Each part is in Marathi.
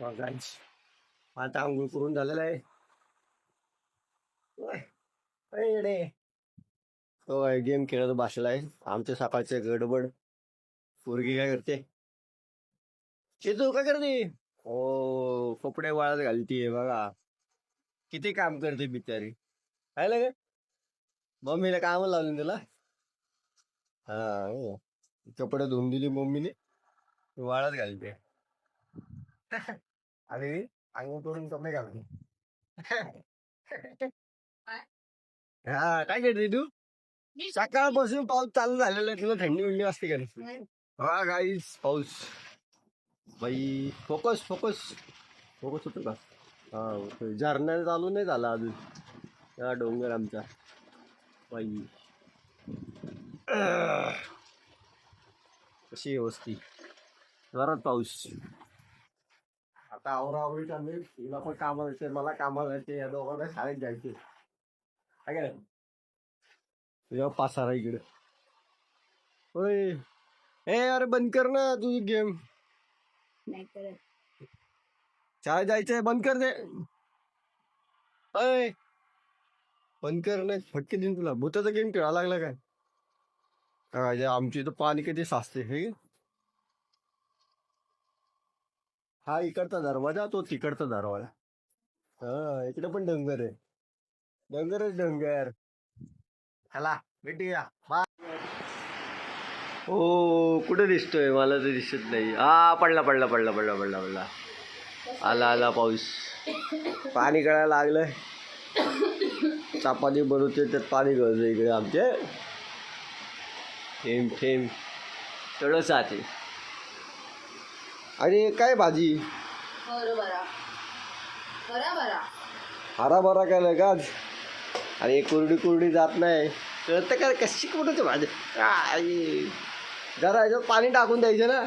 आता आंघोळ करून झालेलं आहे. येडे. तो गेम खेळत बसला आहे. आमच्या सकाळचे गडबड. पोरगी काय करते? तू काय करते? हो कपडे वाळत घालतीये बघा. किती काम करते बिचारी. काय लाग मम्मीला काम लावले तुला? हा कपडे धुवून दिली मम्मीने. वाळत घालते. अरे अंग करून कपडे घालते हा काय करते तू सकाळपासून पाऊस चालू झालेला आहे तुला थंडी बिंडी असते का नाही? हा गाईस पाऊस बाई फोकस फोकस फोकस होतो का हा होतोय झरना चालू नाही झाला अजून हा डोंगर आमचा बाई कशी वस्ती जोरात पाऊस आता आवरावरी चालू आहे. तिला पण कामाला जायचंय मला कामाला जायचंय या दोघांना शाळेत जायचे काय काय तुझ्या पासारा इकडे. होय. ए अरे बंद कर ना तुझी गेम नाही करत. शाळेत जायचंय. बंद कर दे अय बंद कर नाही फटके देईन तुला. भूताचा गेम खेळा लागला काय? काय आमची इथं पाणी किती साचते हे? हा इकडचा दरवाजा तो तिकडचा दरवाजा. हा इकडे पण डोंगर आहे. डोंगरच डोंगर. चला भेटूया. बाय ओ कुठे दिसतोय? मला तर दिसत नाही. हा पडला पडला पडला पडला पडला पडला. आला आला पाऊस. पाणी गळायला लागलंय. चापाती बनवते त्यात पाणी गळतं इकडे आमचे थेंब थेंब. थोडंसं आहे. आणि काय भाजी? हरा भरा काय लगाच आणि कुरडी कुरडी जात नाही. कळतं काय कशी कुठं भाजी? आई. जरा याच्यात पाणी टाकून द्यायचं ना.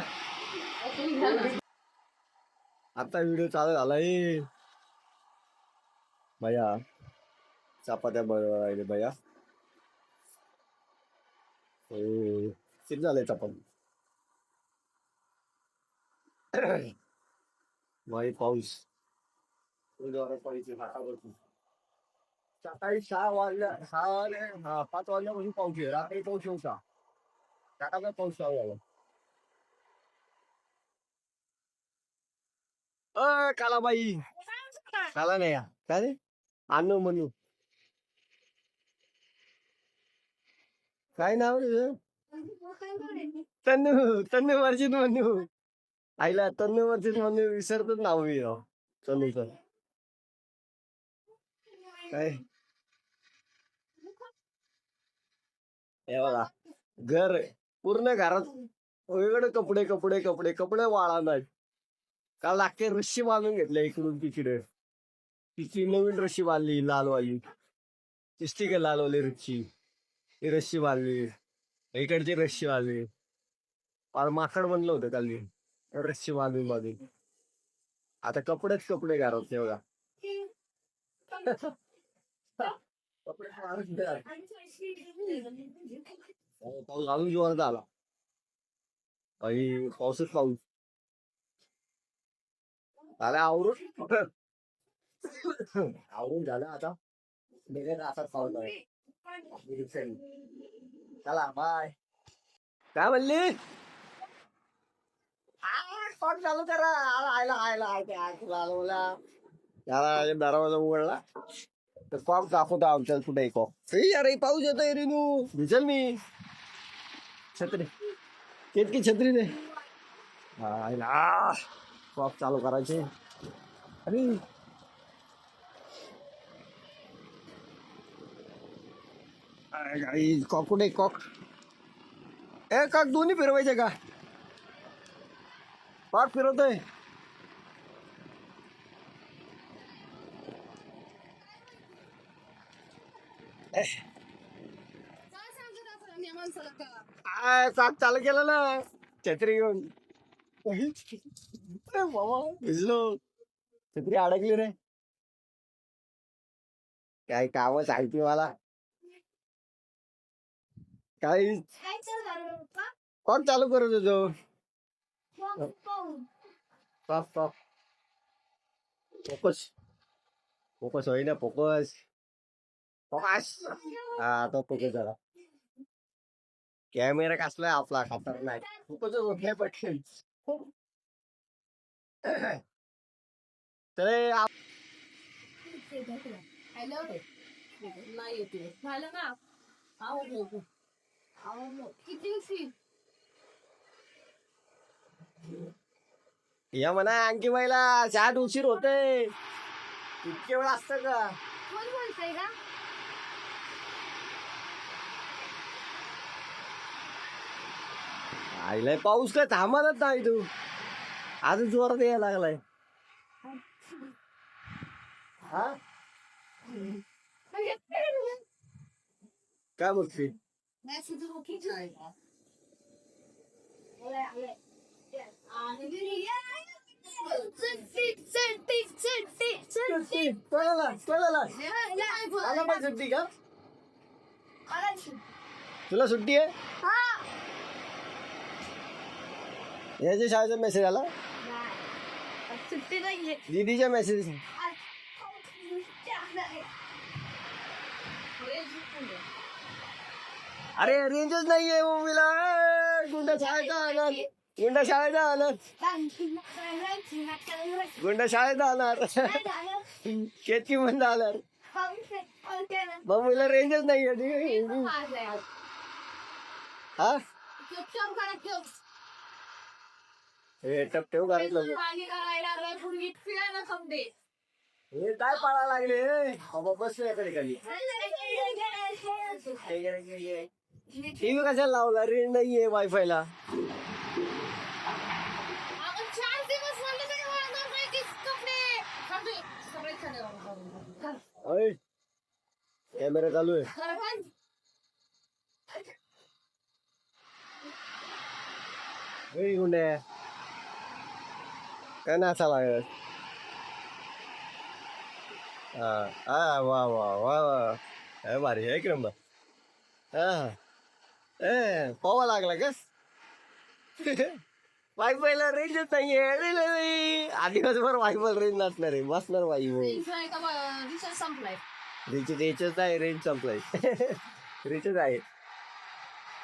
आता व्हिडिओ चालू झाला ए भैया चपात्या बनवायला भैया. ए, किती झालंय चपाती? बाई पाऊस सकाळी सहा वाजल्या सहा वाजले हा पाच वाजल्यापासून पाऊस आहे रात्री पाऊस सकाळचा पाऊस चालू झाला अ कालाबाई काला नाही. काय रे आणू म्हणू काय नाव रे? तन्नू तन्नू वर्जित म्हणू आईला तन्नू वर्जित म्हणून विसरतच नाव मी राव तन्नूचं काय? हे बघा. घर पूर्ण घरात वेगळे कपडे कपडे कपडे कपडे वाळा नाहीत. काल लागते रस्सी बांधून घेतल्या इकडून तिकडे. तिची नवीन रस्सी बांधली लालवाली. तिसती का लालवाली रस्सी? ही रस्सी बांधली. इकडची रस्सी बांधली. माकड म्हणलं होतं काल मी रस्सी बांधून बांधून. आता कपडेच कपडे घालत ते बघा. कपडे पाऊस अजून जीवनात आला. आणि पाऊसच पाऊस. आला आवरून. आवरून झालं आता. निघत असाच पाऊस. आहे चला बाय काय म्हणली? कॉक चालू करा. आयला आयला आयला त्याला दरवाजा उघडला. तर कॉक दाखवतो आमच्या कुठे कॉक अरे पाऊस येतोय रेनू भिजल मी. छत्री. केतकी छत्री दे आयला. कॉक चालू करायचे. अरे. कॉक कुठे कॉक? ए कॉक दोन्ही फिरवायचे का? कॉक फिरवतोय. आय कॉक चालू केलं ना. छत्री घेऊन. अरे बाबा भिजलो. छत्री अडकली रे. काय काम सांगते मला. काही कोण चालू करत होतो? पाऊस पाऊस स्टॉप स्टॉप फोकस फोकस होई ना फोकस फोकस हा तो फोकस झाला कॅमेरा कसलाय आपला खतरनाक फोकस होत नाही पटकन तर आप- हॅलो नाही येते झालं ना आवडलो आवडलो किती या म्हणा आणखी महिला चाट उशीर होते इतके वेळ असतं का? कोण बोलतंय का आईलाय पाऊस काय थांबतच नाही तू. अजून जोरात यायला लागलाय. हा? काय आला का तुला सुट्टी आहे याच्या शाळेचा मेसेज आला सुट्टी दीदीच्या मेसेज अरे रेंजच नाहीये मम्मीला ए, गुंडा शाळेचा गुंड शाळेत आणार गुंड शाळेत आणार शेतकी म्हणता आणार बाबूला रेंजच नाही हा? हे टप ठेव घरात हे काय पाळा लागले? ए? बाबा बस याकडे खाली. टीव्ही कशाला लावला? रेंज नाहीये वायफायला ला अय कॅमेरा चालू आहे ए, गुंड्या काय नाचा लागत हा हा वा वा वा वा काय भारी आहे क्रम हा ए पोवा लागला कस वायफायला रेंजच नाहीये अरे नाही. आधी दिवसभर वायफाय रेंज नसणार आहे बसणार वाई संपलाय रिचार्ज याच्याच आहे रेंज संपलाय. रिचार्ज आहे.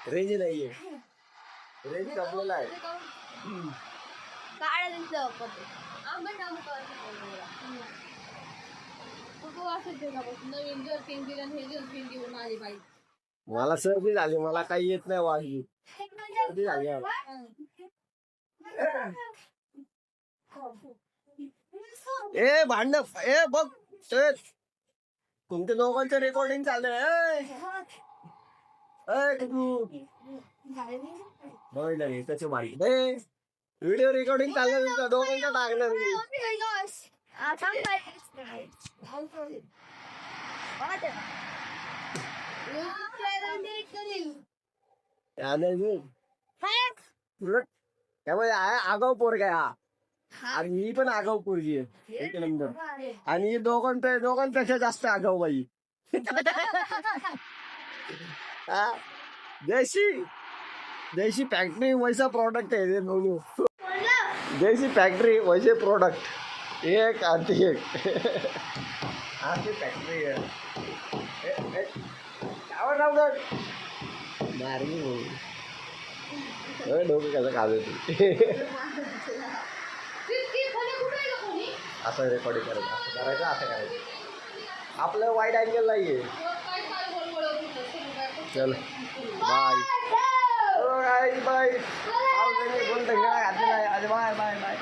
रेंज नाहीये. रेंज संपलेला आहे. हे मला सर्दी झाली मला काही येत नाही वाजवी सर्दी झाली मला. ए भांड ए बघ ए, तुमच्या दोघांचं रेकॉर्डिंग बघ नाही त्याचे मारी. व्हिडिओ रेकॉर्डिंग चाललंय तुमच्या दोघांचं टाकणार त्यामुळे आ- आगाऊ पोरगा आहे हा. आणि ही पण आगाऊ पोरगी आहे एक नंबर. आणि दोघांच्या दोघांपेक्षा जास्त आगाऊ बाई हा. देशी. देशी फॅक्टरी वैसा प्रोडक्ट आहे ते दोन्ही देशी फॅक्टरी वैसे प्रोडक्ट एक आणि एक. फॅक्टरी आहे. ए, ए, काय नाव भाऊ. डोकं कसं खावे तू असं रेकॉर्डिंग करायचं असं करायचं असं करायचं. आपलं वाईट अँगल नाहीये. चल. बाय बाय बाय पावसाने कोण ढंगळा घातलेला आहे. अरे बाय बाय बाय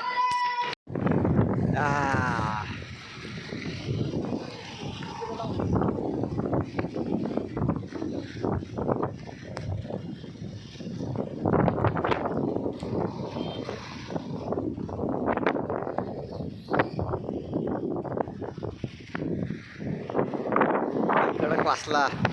कडक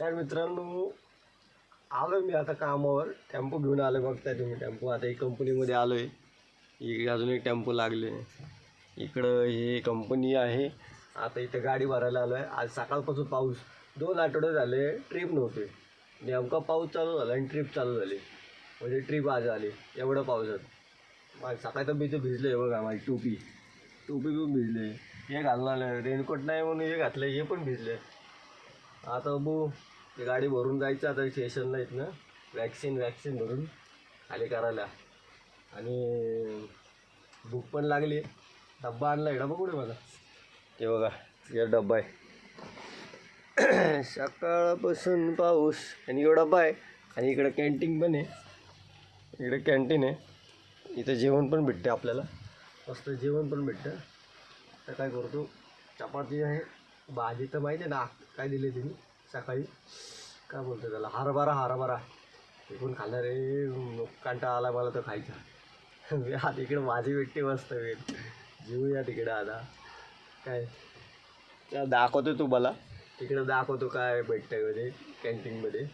तर मित्रांनो आलो मी आता कामावर. टेम्पो घेऊन आलो बघताय तुम्ही. टेम्पो आता एक कंपनीमध्ये आलो आहे अजून एक टेम्पो लागले. इकडं हे कंपनी आहे. आता इथं गाडी भरायला आलो आहे आज सकाळपासून पाऊस. दोन आठवडे झाले ट्रिप नव्हते. नेमका पाऊस चालू झाला आणि ट्रिप चालू झाली. म्हणजे ट्रिप आज आली. एवढं पावसात. माझी सकाळी तर मी तर भिजलं आहे बघा माझी टोपी. टोपी पण भिजले हे घालणार आलं रेनकोट नाही म्हणून हे घातलं हे पण भिजले आता बो ते गाडी भरून जायचं आता स्टेशनला इथनं. वॅक्सिन वॅक्सिन भरून खाली करायला. आणि भूक पण लागली. डब्बा आणला आहे डबा कुठे माझा ते बघा हे डब्बा आहे. सकाळपासून पाऊस आणि एवढा डब्बा आहे. आणि इकडं कॅन्टीन पण आहे. इकडे कॅन्टीन आहे. इथं जेवण पण भेटते आपल्याला. मस्त जेवण पण भेटतं तर काय करतो? चपाती आहे. भाजी तर माहिती आहे ना काय दिली तिने सकाळी? काय बोलतो त्याला? हरभरा हरभरा. ते पण खाणार रे कंटाळा आला मला तर खायचा. आता इकडे भाजी भेटते मस्त वेळ. जेऊया तिकडे आता. काय? त्या दाखवतो तू मला. तिकडे दाखवतो काय भेटतं मध्ये कॅन्टीनमध्ये.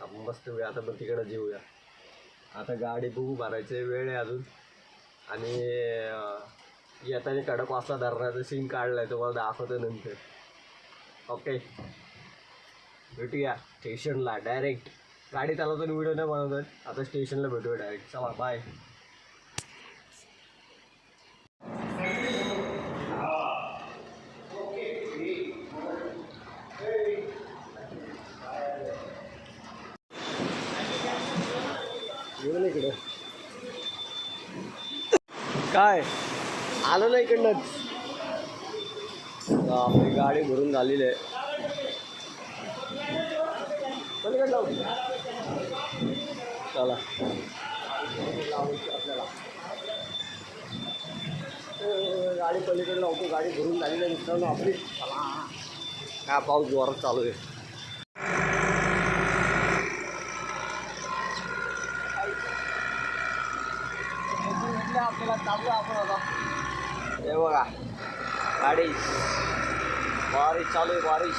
आपण मस्त वेळ आता पण तिकडं जेऊया. आता गाडी बघू भरायचं वेळ आहे अजून. आणि येताना कडक वाजता धरण्याचं सीन काढलाय तुम्हाला दाखवतो नंतर. ओके भेटूया. स्टेशनला डायरेक्ट गाडी चालवताना व्हिडिओ नाही बनवतात आता स्टेशनला भेटूया डायरेक्ट चला बाय इकडे काय आलो ना इकडनंच आपली गाडी भरून झालेली आहे. चला आपल्याला गाडी पलीकडे लावतो गाडी भरून झालेली आहे. मित्रांनो आपली. चला. काय पाऊस जोरात चालू आहे आपल्याला चालू आपण आता हे बघा. गाडी. बारिश चालू आहे बारिश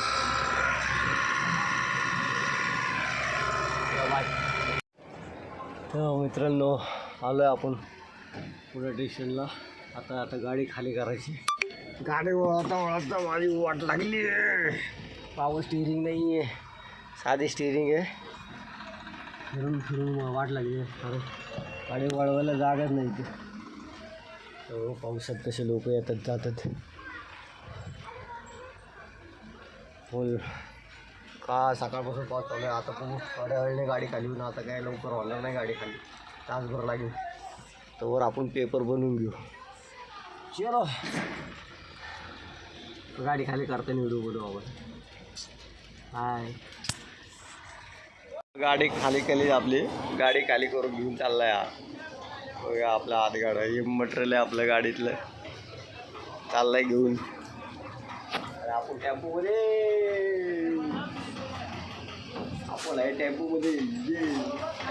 मित्रांनो आलो आहे आपण पुढे स्टेशनला आता आता गाडी खाली करायची. गाडी वळता वळता माझी वाट लागली आहे. पावर स्टिअरिंग नाही आहे. साधी स्टिअरिंग आहे. फिरून फिरून वाट लागली आहे. गाडी वळवायला जागाच नाही ते हो पावसात कसे लोक येतात जातात. फुल का सकाळपासून पाऊस चालू आहे? आता पण थोड्या वेळेने गाडी खाली होऊन आता काय लवकर होणार नाही गाडी खाली. तासभर लागेल. तर आपण पेपर बनवून घेऊ. चलो. गाडी खाली करताना व्हिडिओ बोलू आपण. हाय. गाडी खाली केली आपली. गाडी खाली करून घेऊन चाललाय हा. बघा आपला हातगाडा हे मटेरियल आहे आपल्या गाडीतलं. चाललंय घेऊन. अरे आपण टेम्पोमध्ये. आपण आहे टेम्पोमध्ये. ये.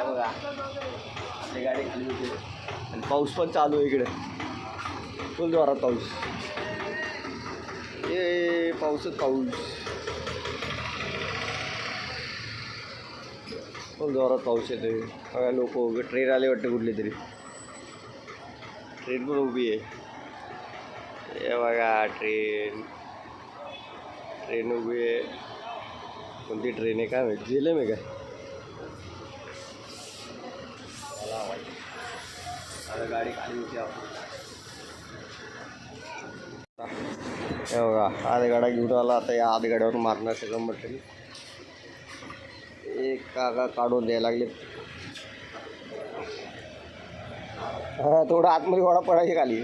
बघा. आपली गाडी खाली होते. आणि पाऊस पण चालू आहे इकडे. फुल जोरात पाऊस. ए पाऊसच पाऊस. फुल जोरात पाऊस येतोय. बघा लोक ट्रेन आले वाटते कुठली तरी. ट्रेन पण उभी आहे. हे बघा ट्रेन. ट्रेन उभी आहे. कोणती ट्रेन आहे? काय माहिती? जिलेम आहे काय आता गाडी खाली होती आपण हे बघा गाडा घेऊन आला. आता या आधगाड्यावर मारणार सगळं म्हटलं एक काका काढून द्यायला लागले हा थोडं आतमध्ये वाडा पडायची खाली.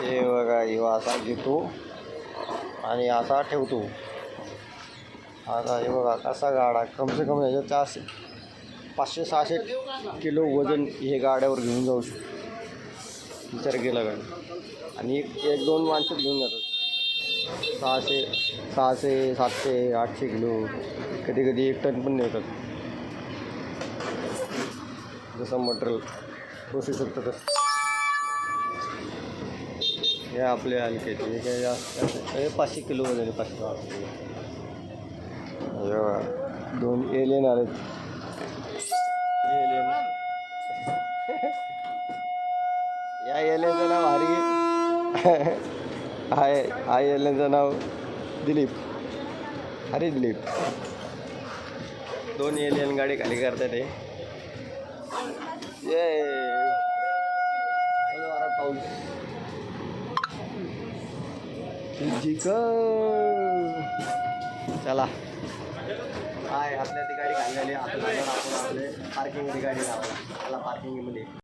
हे बघा ह्यो असा घेतो आणि असा ठेवतो. आता हे बघा कसा गाडा कमसे कम ह्याच्यात चारशे पाचशे सहाशे किलो वजन हे गाड्यावर घेऊन जाऊ शकतो. विचार केला का? आणि एक एक दोन माणसं घेऊन जातात. सहाशे सहाशे सातशे आठशे किलो. कधी कधी एक टन पण नेतात जसं मटेरियल पोसू शकतो तसं. हे आपले हलके हे काय जास्त हे पाचशे किलो वगैरे पाचशे सहा किलो. दोन एलियन आलेत या एलियनचं नाव हरी. हाय हाय एलियनचं नाव दिलीप. हरी दिलीप. दोन एलियन गाडी खाली करतात हे. ये पाऊस. चला. हाय आपल्या ती गाडी खाली आली आता आपण आपले गाडी लावला मला पार्किंगमध्ये